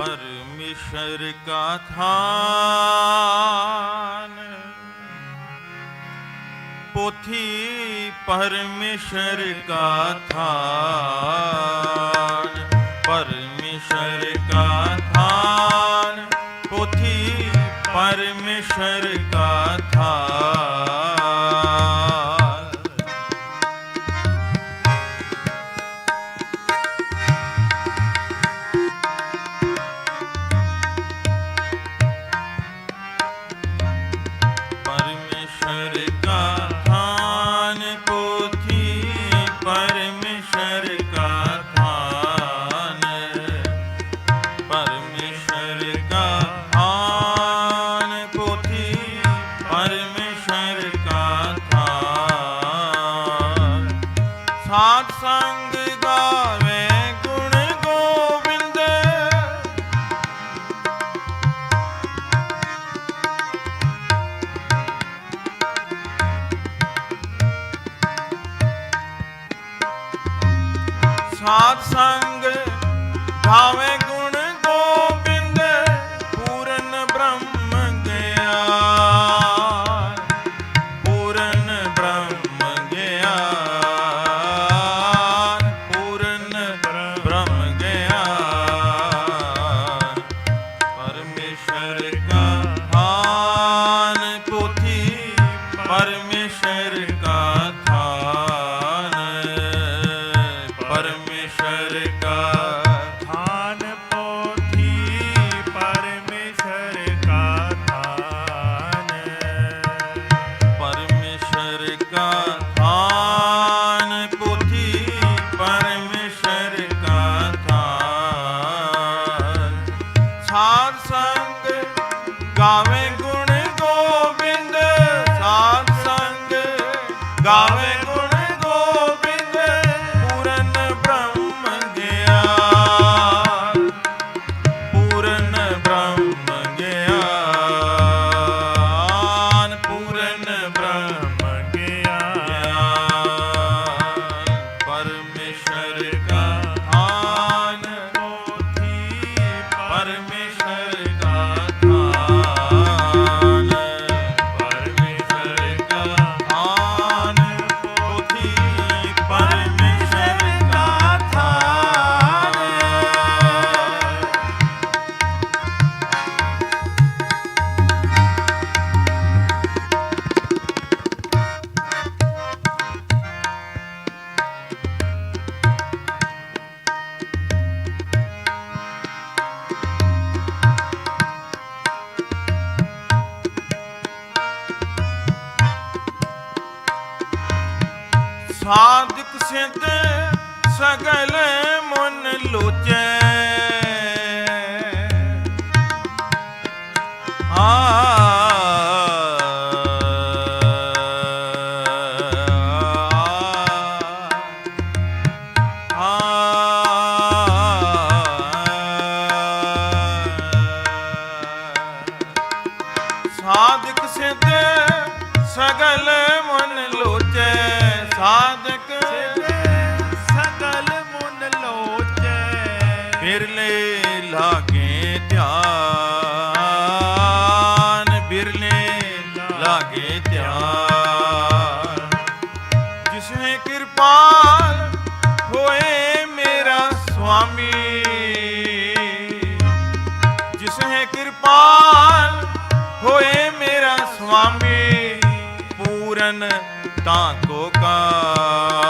परमेश्वर का थान पोथी परमेश्वर का थान ਸਾਧ ਸੰਗ ਗਾਵੇ ਗੁਣ ਗੋਬਿੰਦ, ਪੂਰਨ ਬ੍ਰਹਮ ਗਿਆ ਪੂਰਨ ਬ੍ਰਹਮ ਗਿਆ ਪੂਰਨ ਬ੍ਰਹਮ ਗਿਆ ਪਰਮੇਸ਼ਰ ਕਾ ਪੋਥੀ, ਪਰਮੇਸ਼ਰ ਗਾਵੇ ਸਾਧਿਕ ਸਿੱਧ ਸਗਲ ਮਨ ਲੋਚੈ। ਆ ਹੋਏ ਮੇਰਾ ਸੁਆਮੀ। ਜਿਸ ਕਿਰਪਾਲ ਹੋਏ ਮੇਰਾ ਸੁਆਮੀ ਪੂਰਨ ਤਾਂ ਕੋ ਕਾ।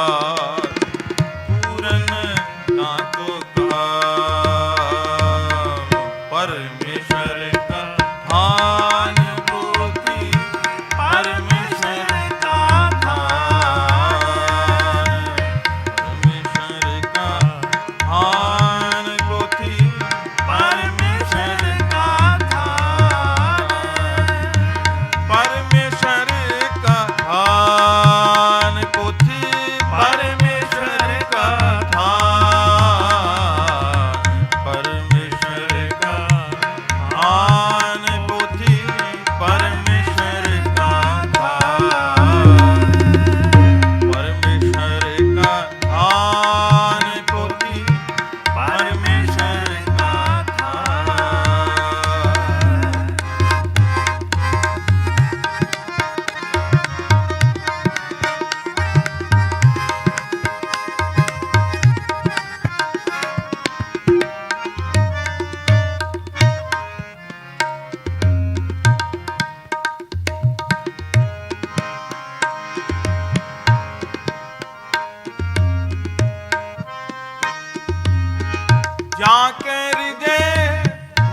ਤਾਂ ਕੇ ਹਿਰਦੇ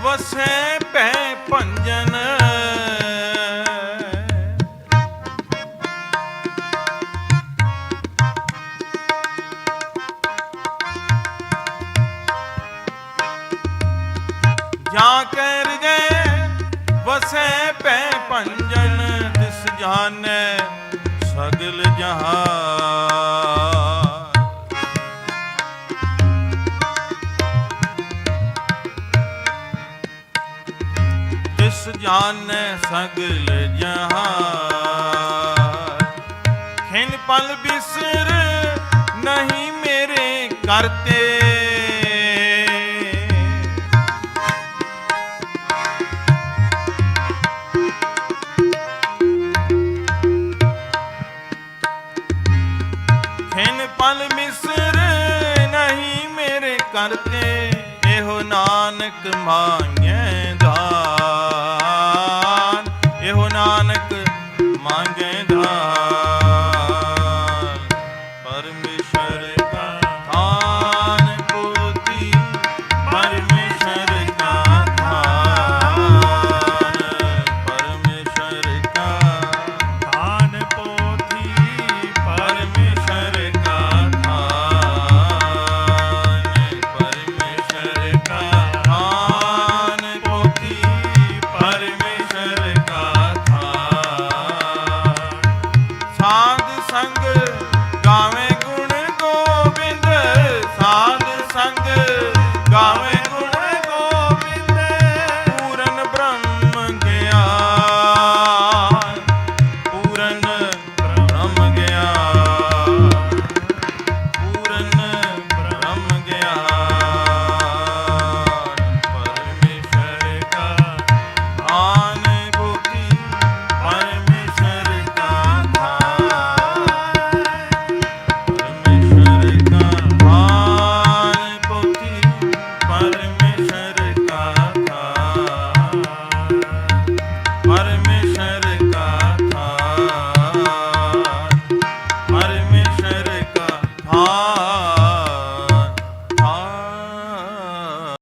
ਵਸੇ ਭੈ ਭੰਜਨ। ਜਾਂ ਕੇ ਹਿਰਦੇ ਵਸੇ ਭੈ ਭੰਜਨ ਦਿਸ ਜਾਣੈ ਸਗਲ ਜਹਾਂ ਤਿਸ ਜਾਣੈ ਸਗਲ ਜਹਾਨ। ਖਿਨ ਪਲ ਬਿਸਰ ਨਹੀਂ ਮੇਰੇ ਕਰਤੇ। ਖਿਨ ਪਲ ਮਿਸਰ ਨਹੀਂ ਮੇਰੇ ਕਰਤੇ। ਇਹੋ ਨਾਨਕ ਮੰਗੈ Come